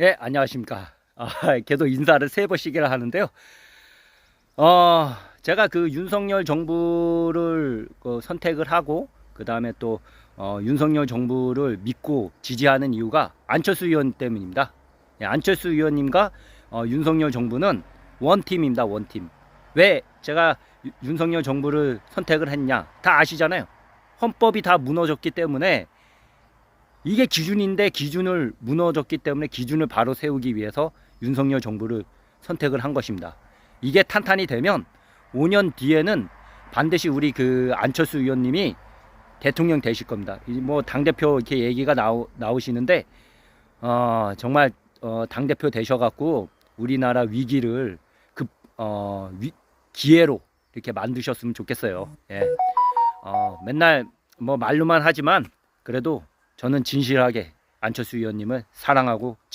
예, 안녕하십니까. 아, 계속 인사를 세 번씩이나 하는데요. 어, 제가 그 윤석열 정부를 그 선택을 하고, 그 다음에 또, 어, 윤석열 정부를 믿고 지지하는 이유가 안철수 의원 때문입니다. 예, 안철수 의원님과 어, 윤석열 정부는 원팀입니다, 원팀. 왜 제가 유- 윤석열 정부를 선택을 했냐? 다 아시잖아요. 헌법이 다 무너졌기 때문에 이게 기준인데 기준을 무너졌기 때문에 기준을 바로 세우기 위해서 윤석열 정부를 선택을 한 것입니다. 이게 탄탄히 되면 5년 뒤에는 반드시 우리 그 안철수 의원님이 대통령 되실 겁니다. 뭐 당대표 이렇게 얘기가 나오, 나오시는데 어, 정말 어, 당대표 되셔갖고 우리나라 위기를 급, 어, 위, 기회로 이렇게 만드셨으면 좋겠어요. 예. 어, 맨날 뭐 말로만 하지만 그래도 저는 진실하게 안철수 의원님을 사랑하고